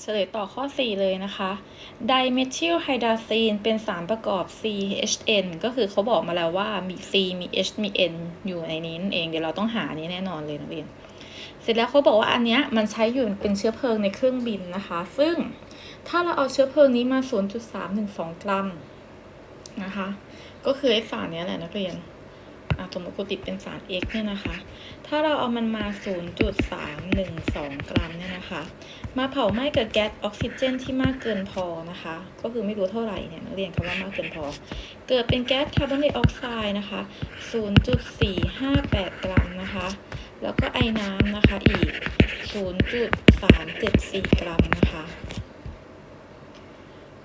เฉลยต่อข้อ 4 เลยนะคะไดเมทิลไฮดราซีนเป็นสารประกอบ CHN ก็คือเขาบอกมาแล้วว่ามี C มี H มี N อยู่ในนี้นั่นเอง เดี๋ยวเราต้องหานี้แน่นอนเลยนักเรียนเสร็จแล้วเขาบอกว่าอันเนี้ยมันใช้อยู่เป็นเชื้อเพลิงในเครื่องบินนะคะ ซึ่งถ้าเราเอาเชื้อเพลิงนี้มา 0.312 กรัมนะคะ ก็คือไอสารนี้แหละนักเรียน อะสมมติกูติดเป็นสาร X เนี่ยนะคะ ถ้าเราเอามันมา 0.312 กรัมเนี่ยนะคะ มาเผาไหม้กับแก๊สออกซิเจนที่มากเกินพอนะคะ ก็คือไม่รู้เท่าไหร่เนี่ยนักเรียนคำว่ามากเกินพอ เกิดเป็นแก๊สคาร์บอนไดออกไซด์นะคะ 0.458 กรัมนะคะ แล้วก็ไอน้ำนะคะอีก 0.374 กรัมนะคะ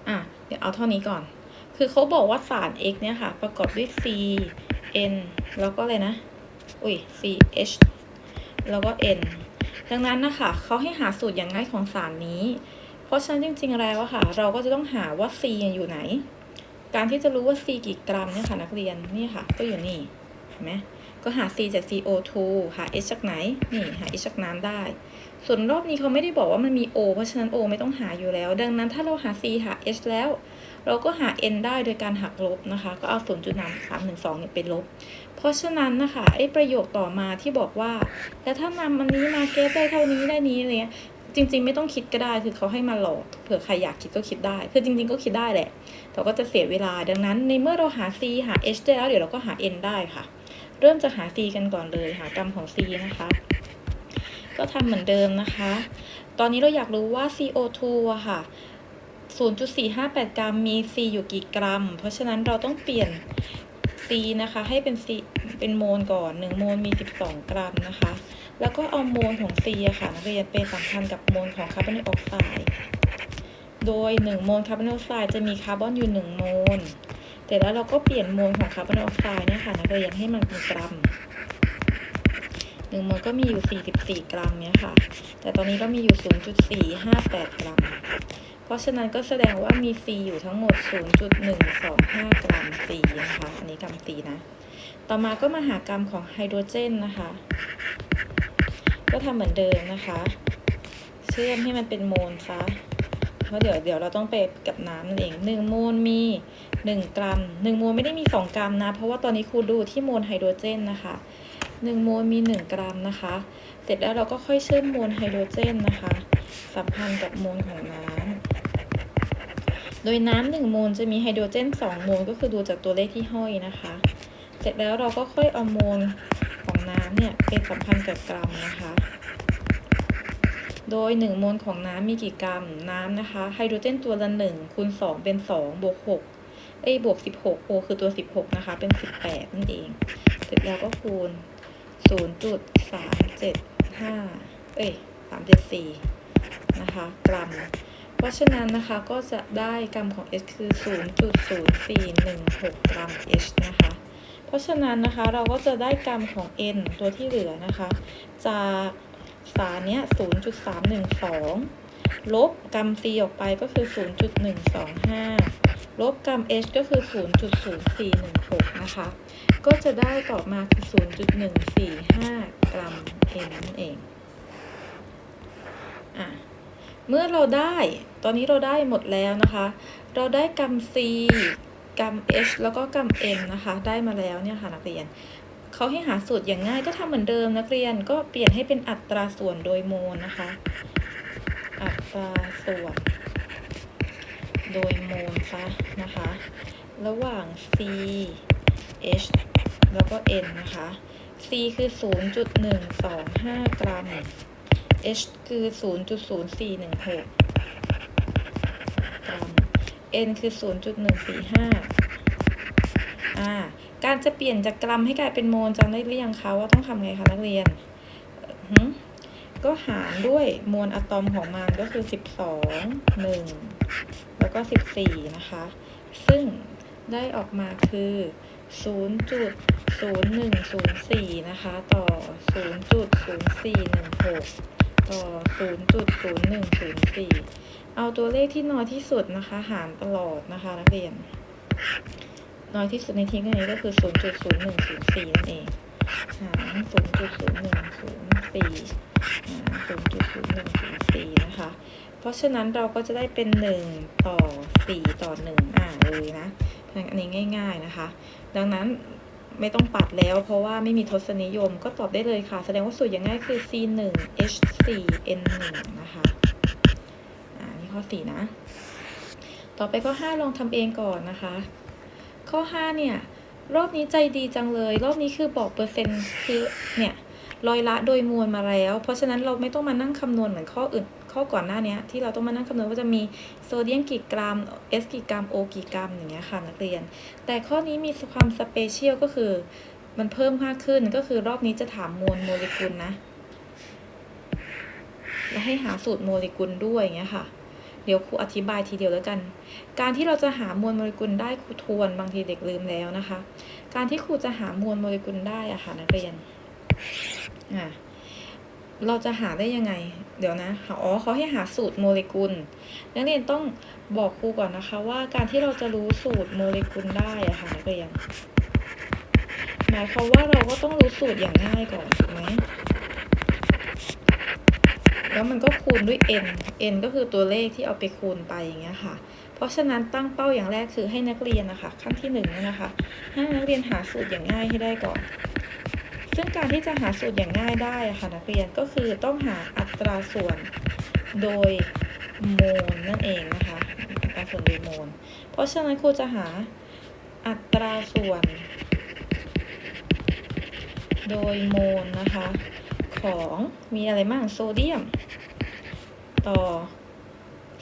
อะเดี๋ยวเอาเท่านี้ก่อน คือเขาบอกว่าสาร X เนี่ยค่ะ ประกอบด้วย C N แล้วก็อะไรนะ อุ้ย C H แล้วก็ N ดังนั้นนะคะเขาให้หาสูตรอย่างง่ายของสารนี้ เพราะฉะนั้นจริงๆแล้วอะค่ะ เราก็จะต้องหาว่า C อยู่ไหน การที่จะรู้ว่า C กี่กรัมเนี่ยค่ะนักเรียนนี่ค่ะ ก็อยู่นี่เห็นไหมก็หา C จาก CO2 หา H จากไหน นี่หา H จากน้ำได้ ส่วนรอบนี้เขาไม่ได้บอกว่ามันมี O เพราะฉะนั้น O ไม่ต้องหาอยู่แล้ว ดังนั้นถ้าเราหา C หา H แล้ว เราก็หา n ได้โดยการหักลบนะคะ ก็เอา 0.312เนี่ยไปลบ เพราะฉะนั้นนะคะไอ้ประโยคต่อมาที่บอกว่า แล้วถ้านำอันนี้มาเก็ตได้เท่านี้ได้นี้อะไรเลยจริง ๆ ไม่ต้องคิดก็ได้คือเขาให้มาหลอกเผื่อใครอยากคิดก็คิดได้ คือจริง ๆ ก็คิดได้แหละแต่ก็จะเสียเวลาดังนั้น ในเมื่อเราหา c หา h ได้แล้วเดี๋ยวเราก็หา n ได้ค่ะ เริ่มจะหา c กันก่อนเลยหากรรมของ c นะคะ ก็ทำเหมือนเดิมนะคะ ตอนนี้เราอยากรู้ว่า CO2 อะค่ะ 0.458 กรัมมี C อยู่กี่กรัม เพราะฉะนั้นเราต้องเปลี่ยน C นะคะ ให้เป็น C เป็นโมลก่อน 1 โมลมี 12 กรัมนะคะ แล้วก็เอาโมลของ C อะค่ะนักเรียนไปสัมพันธ์กับโมลของคาร์บอนไดออกไซด์โดย 1 โมลคาร์บอนไดออกไซด์จะมีคาร์บอนอยู่ 1 โมลแต่แล้วเราก็เปลี่ยนโมลของคาร์บอนไดออกไซด์เนี่ยค่ะนักเรียนให้มันเป็นกรัมหนึ่งโมลก็มีอยู่ 44 กรัมเนี่ยค่ะ แต่ตอนนี้เรามีอยู่ 0.458 กรัม เพราะฉะนั้นก็แสดงว่ามี C อยู่ทั้งหมด 0.125 กรัม C นะคะ อันนี้กรัม C นะ ต่อมาก็มาหากรัมของไฮโดรเจนนะคะ ก็ทำเหมือนเดิมนะคะ เชื่อมให้มันเป็นโมลซะเพราะเดี๋ยวเดี๋ยวเราต้องไปกับน้ำนั่นเอง1โมลมี 1 กรัม 1 โมลไม่ได้มี 2 กรัมนะ เพราะว่าตอนนี้ครูดูที่โมลไฮโดรเจนนะคะ 1 โมลมี 1 กรัมนะคะ เสร็จแล้วเราก็ค่อยเชื่อมโมลไฮโดรเจนนะคะ สัมพันธ์กับโมลของน้ำ โดยน้ำหนึ่งโมลจะมีไฮโดรเจน2โมลก็คือดูจากตัวเลขที่ห้อยนะคะ เสร็จแล้วเราก็ค่อยเอาโมลของน้ำเนี่ยไปสัมพันธ์กับกรัมนะคะ โดย 1 โมลของน้ำมีกี่กรัม น้ำนะคะไฮโดรเจนตัวละ1คูณ2เป็น 2 บวก6เอ้บวก 16 O คือตัว 16 นะคะ เป็น 18 นั่นเอง เสร็จแล้วก็คูณ 0.375 เอ้ย374 นะคะ กรัม เพราะฉะนั้นนะคะก็จะได้กรัมของ H คือ 0.0416 กรัม H นะคะ เพราะฉะนั้นนะคะเราก็จะได้กรัมของ N ตัวที่เหลือนะคะ จากสารเนี้ย 0.312 ลบกรัม C ออกไปก็คือ 0.125 ลบกรัม H ก็คือ 0.0416 นะคะ ก็จะได้ตอบมาคือ 0.145 กรัม N นั่นเอง อะ เมื่อเราได้ ตอนนี้เราได้หมดแล้วนะคะ เราได้กรัม C กรัม H แล้วก็กรัม N นะคะ ได้มาแล้วเนี่ยค่ะนักเรียนเขาให้หาสูตรอย่างง่ายก็ทำเหมือนเดิมนักเรียนก็เปลี่ยนให้เป็นอัตราส่วนโดยโมลนะคะ อัตราส่วน โดยโมลซะนะคะ ระหว่าง C H แล้วก็ N นะคะ C คือ 0.125 กรัม H คือ 0.0416กรัม N คือ 0.145อ่า การจะเปลี่ยนจากกรัมให้กลายเป็นโมลจำได้หรือยังคะว่าต้องทำไงคะนักเรียน ก็หารด้วยมวลอะตอมของมันก็คือ 12 1 แล้วก็ 14 นะคะ ซึ่งได้ออกมาคือ 0.0104 นะคะ ต่อ 0.0416 ต่อ 0.0104 เอาตัวเลขที่น้อยที่สุดนะคะ หารตลอดนะคะ นักเรียน น้อยที่สุดในทีนี้ก็คือ 0.0104 นั่นเอง หาร 0.0104หาร0.0104 นะคะ เพราะฉะนั้นเราก็จะได้เป็น 1 ต่อ 4 ต่อ 1 อ่าเลยนะอันนี้ง่าย ๆ นะคะ ดังนั้น ไม่ต้องปัดแล้ว เพราะว่าไม่มีทศนิยมก็ตอบได้เลยค่ะ แสดงว่าสูตรอย่างง่ายคือ c 1 h 4 n 1นะคะอ่านี่ข้อ 4 นะ ต่อไปข้อ 5 ลองทำเองก่อนนะคะ ข้อ 5 เนี่ย รอบนี้ใจดีจังเลย รอบนี้คือบอกเปอร์เซ็นต์คือเนี่ยร้อยละโดยมวลมาแล้ว เพราะฉะนั้นเราไม่ต้องมานั่งคำนวณเหมือนข้ออื่น ข้อก่อนหน้านี้ที่เราต้องมานั่งคำนวณว่าจะมีโซเดียมกี่กรัม S กี่กรัม O กี่กรัมอย่างเงี้ยค่ะนักเรียน แต่ข้อนี้มีความสเปเชียลก็คือมันเพิ่มมากขึ้นก็คือรอบนี้จะถามมวลโมเลกุลนะ และให้หาสูตรโมเลกุลด้วยอย่างเงี้ยค่ะ เดี๋ยวครูอธิบายทีเดียวแล้วกัน การที่เราจะหามวลโมเลกุลได้ครูทวนบางทีเด็กลืมแล้วนะคะ การที่ครูจะหามวลโมเลกุลได้อะค่ะนักเรียนอ่าเราจะหาได้ยังไง เดี๋ยวนะอ๋อเขาให้หาสูตรโมเลกุล นักเรียนต้องบอกครูก่อนนะคะว่าการที่เราจะรู้สูตรโมเลกุลได้อะค่ะนักเรียนหมายความว่าเราก็ต้องรู้สูตรอย่างง่ายก่อนถูกไหมแล้วมันก็คูณด้วย n n ก็คือตัวเลขที่เอาไปคูณไปอย่างเงี้ยค่ะ เพราะฉะนั้นตั้งเป้าอย่างแรกคือให้นักเรียนนะคะขั้นที่หนึ่งนะคะให้นักเรียนหาสูตรอย่างง่ายให้ได้ก่อน ซึ่งการที่จะหาสูตรอย่างง่ายได้ค่ะนักเรียนก็คือต้องหาอัตราส่วนโดยโมลนั่นเองนะคะอัตราส่วนโดยโมล เพราะฉะนั้นครูจะหาอัตราส่วน โดยโมลนะคะ ของมีอะไรบ้างโซเดียม ต่อ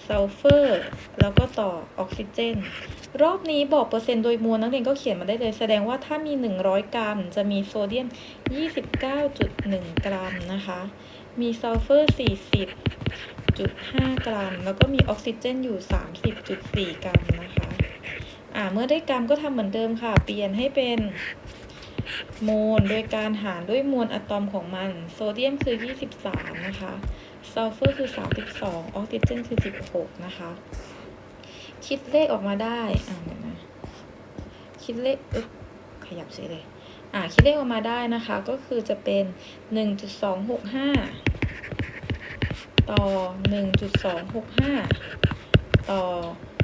ซัลเฟอร์ แล้วก็ต่อออกซิเจน รอบนี้บอกเปอร์เซ็นต์โดยมวลนักเรียนก็เขียนมาได้เลย แสดงว่าถ้ามี 100 กรัม จะมีโซเดียม 29.1 กรัมนะคะ มีซัลเฟอร์ 40.5 กรัม แล้วก็มีออกซิเจนอยู่ 30.4 กรัมนะคะ อ่า เมื่อได้กรัมก็ทำเหมือนเดิมค่ะ เปลี่ยนให้เป็นโมลโดยการหารด้วยมวลอะตอมของมัน โซเดียมคือ 23 นะคะ ซัลเฟอร์คือ 32 ออกซิเจนคือ 16 นะคะ คิดเลขออกมาได้อ่าเดี๋ยวนะคิดเลขอึ๊บขยับเฉยเลยอ่าคิดเลขออกมาได้นะคะ ก็คือจะเป็น 1.265 ต่อ 1.265 ต่อ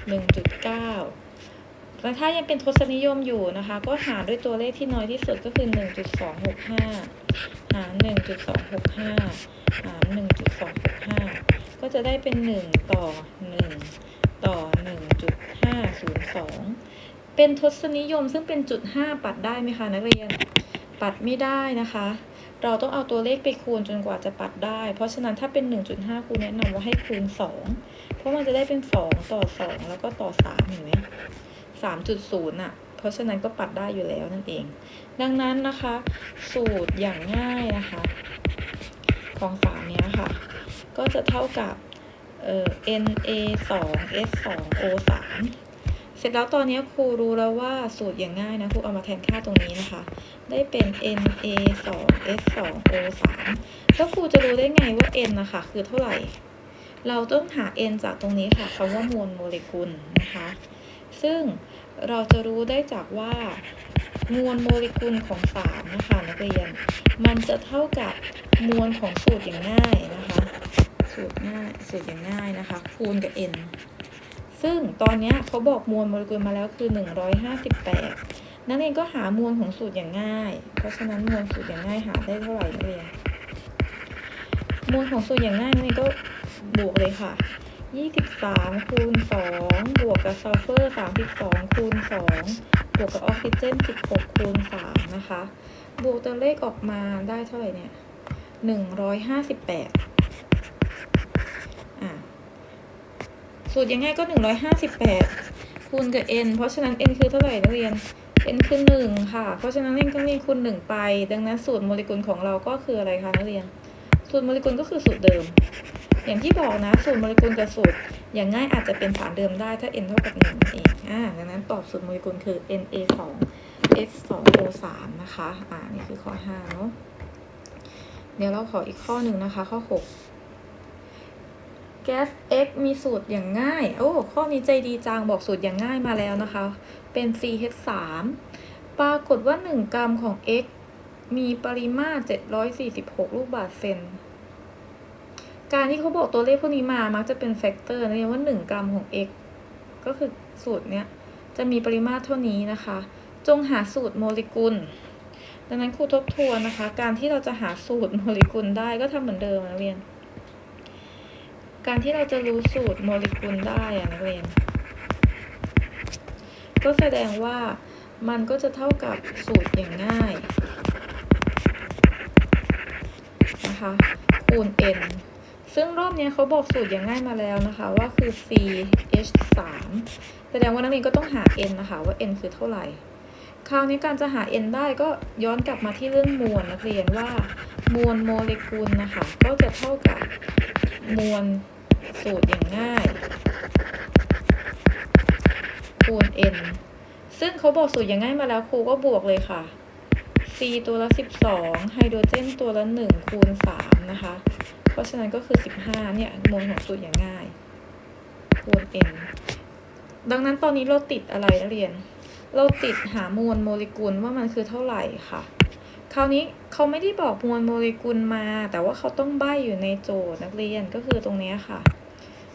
1.9 แล้วถ้ายังเป็นทศนิยมอยู่นะคะ ก็หารด้วยตัวเลขที่น้อยที่สุดก็คือ 1.265 หาร 1.265 หาร 1.265 ก็จะได้เป็น 1 ต่อ 1 ต่อ 1.502 เป็นทศนิยมซึ่งเป็นจุด 5 ปัดได้ไหมคะนักเรียน ปัดไม่ได้นะคะ เราต้องเอาตัวเลขไปคูณจนกว่าจะปัดได้ เพราะฉะนั้นถ้าเป็น 1.5 ครูแนะนำว่าให้คูณ 2 เพราะมันจะได้เป็น 2 ต่อ 2 แล้วก็ต่อ 3 เห็นไหม3.0อะ เพราะฉะนั้นก็ปัดได้อยู่แล้วนั่นเอง ดังนั้นนะคะ สูตรอย่างง่ายนะคะ ของสามเนี้ยค่ะ ก็จะเท่ากับ เอ่อ NA 2 S 2 O 3เสร็จแล้วตอนนี้ครูรู้แล้วว่าสูตรอย่างง่ายนะครูเอามาแทนค่าตรงนี้นะคะ ได้เป็น NA 2 S 2 O 3แล้วครูจะรู้ได้ไงว่า N นะคะคือเท่าไหร่ เราต้องหา N จากตรงนี้ค่ะคำว่ามวลโมเลกุลนะคะ ซึ่งเราจะรู้ได้จากว่ามวลโมเลกุลของสารนะคะนักเรียน มันจะเท่ากับมวลของสูตรอย่างง่ายนะคะ สูตรง่ายสูตรอย่างง่ายนะคะ คูณกับ n ซึ่งตอนนี้เขาบอกมวลโมเลกุลมาแล้วคือ 158 นักเรียนก็หามวลของสูตรอย่างง่าย เพราะฉะนั้นมวลสูตรอย่างง่ายหาได้เท่าไหร่นักเรียนมวลของสูตรอย่างง่ายนักเรียนก็บวกเลยค่ะ 23คูณ2บวกกับซัลเฟอร์32คูณ2บวกกับออกซิเจน 16คูณ3นะคะ บวกตัวเลขออกมาได้เท่าไหร่เนี่ย158 อะ สูตรยังไงก็158คูณกับ n เพราะฉะนั้น n คือเท่าไหร่นักเรียน n คือ1ค่ะ เพราะฉะนั้น n ก็มีคูณ1ไป ดังนั้นสูตรโมเลกุลของเราก็คืออะไรคะนักเรียน สูตรโมเลกุลก็คือสูตรเดิม อย่างที่บอกนะสูตรโมเลกุลกับสูตรอย่างง่ายอาจจะเป็นสารเดิมได้ถ้า n เท่ากับ1นั่นเองอ่าดังนั้นตอบสูตรโมเลกุลคือ Na 2 S 2 O 3นะคะ อ่า นี่คือข้อ5เนาะ เดี๋ยวเราขออีกข้อหนึ่งนะคะ ข้อ 6 แก๊ส X มีสูตรอย่างง่าย โอ้ ข้อนี้ใจดีจังบอกสูตรอย่างง่ายมาแล้วนะคะ เป็น CH 3 ปรากฏว่า 1 กรัมของ X มีปริมาตร 746 ลูกบาศก์เซน การที่เขาบอกตัวเลขพวกนี้มา มักจะเป็นแฟกเตอร์นะเรียกว่า 1 กรัมของ x ก็คือสูตรเนี้ย จะมีปริมาตรเท่านี้นะคะ จงหาสูตรโมเลกุล ดังนั้นครูทบทวนนะคะ การที่เราจะหาสูตรโมเลกุลได้ก็ทำเหมือนเดิมนะเรียน การที่เราจะรู้สูตรโมเลกุลได้อะนักเรียน ก็แสดงว่ามันก็จะเท่ากับสูตรอย่างง่ายนะคะคูณ n ซึ่งรอบนี้เขาบอกสูตรอย่างง่ายมาแล้วนะคะ ว่าคือ c h 3แสดงว่านักเรียนก็ต้องหา n นะคะ ว่า n คือเท่าไหร่ คราวนี้การจะหา n ได้ก็ย้อนกลับมาที่เรื่องมวลนักเรียนว่ามวลโมเลกุลนะคะ ก็จะเท่ากับมวล สูตรอย่างง่ายคูณ n ซึ่งเขาบอกสูตรอย่างง่ายมาแล้วครูก็บวกเลยค่ะ c ตัวละ 12 ไฮโดรเจนตัวละ 1 คูณ 3 นะคะ เพราะฉะนั้นก็คือ 15 เนี่ยมวลของสูตรอย่างง่าย คูณ n ดังนั้นตอนนี้เราติดอะไรนักเรียน เราติดหามวลโมเลกุลว่ามันคือเท่าไหร่ค่ะ คราวนี้เขาไม่ได้บอกมวลโมเลกุลมา แต่ว่าเขาต้องใบ้อยู่ในโจทย์นักเรียนก็คือตรงนี้ค่ะ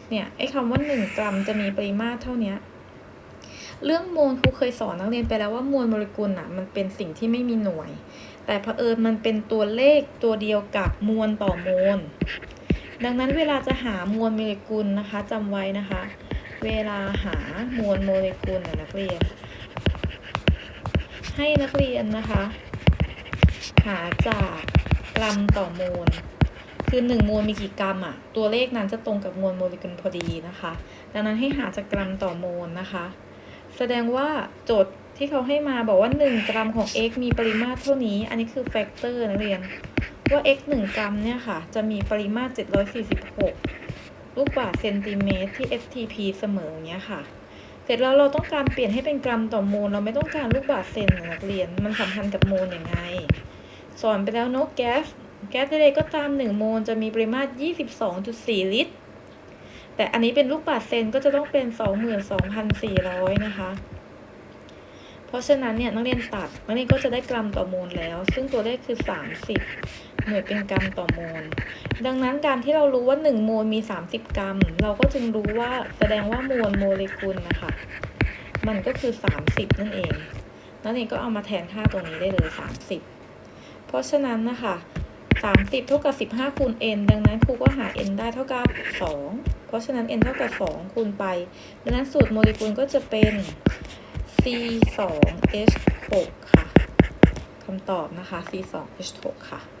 เนี่ยไอ้คำว่า 1 กรัมจะมีปริมาตรเท่านี้เรื่องมวลครูเคยสอนนักเรียนไปแล้วว่ามวลโมเลกุลอะมันเป็นสิ่งที่ไม่มีหน่วย แต่เผอิญมันเป็นตัวเลขตัวเดียวกับมวลต่อโมล ดังนั้นเวลาจะหามวลโมเลกุลนะคะจำไว้นะคะ เวลาหามวลโมเลกุลนะนักเรียน ให้นักเรียนนะคะ หาจากกรัมต่อโมล คือหนึ่งมวลมีกี่กรัมอะตัวเลขนั้นจะตรงกับมวลโมเลกุลพอดีนะคะ ดังนั้นให้หาจากกรัมต่อโมลนะคะ แสดงว่าโจทย์ที่เขาให้มาบอกว่า 1 กรัมของ x มีปริมาตรเท่านี้ อันนี้คือแฟกเตอร์นักเรียน ว่า x 1 กรัมเนี่ยค่ะ จะมีปริมาตร 746 ลูกบาศก์เซนติเมตรที่ ftp เสมออย่างเงี้ยค่ะ เสร็จแล้วเราต้องการเปลี่ยนให้เป็นกรัมต่อโมล เราไม่ต้องการลูกบาศก์เซนนะนักเรียน มันสัมพันธ์กับโมลยังไง สอนไปแล้วเนอะแก๊ส แก๊สใดๆก็ตาม 1 โมลจะมีปริมาตร 22.4 ลิตร แต่อันนี้เป็นลูกบาศก์เซนก็จะต้องเป็น 22,400 นะคะ เพราะฉะนั้นเนี่ยนักเรียนตัดนักเรียนก็จะได้กรัมต่อโมลแล้ว ซึ่งตัวเลขคือ 30 หน่วยเป็นกรัมต่อโมล ดังนั้นการที่เรารู้ว่า 1 โมลมี 30 กรัม เราก็จึงรู้ว่าแสดงว่ามวลโมเลกุลนะคะ มันก็คือ 30 นั่นเอง นั่นเองก็เอามาแทนค่าตรงนี้ได้เลย 30 เพราะฉะนั้นนะคะ 30 เท่ากับ 15 คูณ n ดังนั้นครูก็หา n ได้เท่ากับ 2 เพราะฉะนั้น n เท่ากับ 2 คูณไป ดังนั้นสูตรโมเลกุลก็จะเป็น C2H6 ค่ะคำตอบนะคะ C2H6 ค่ะ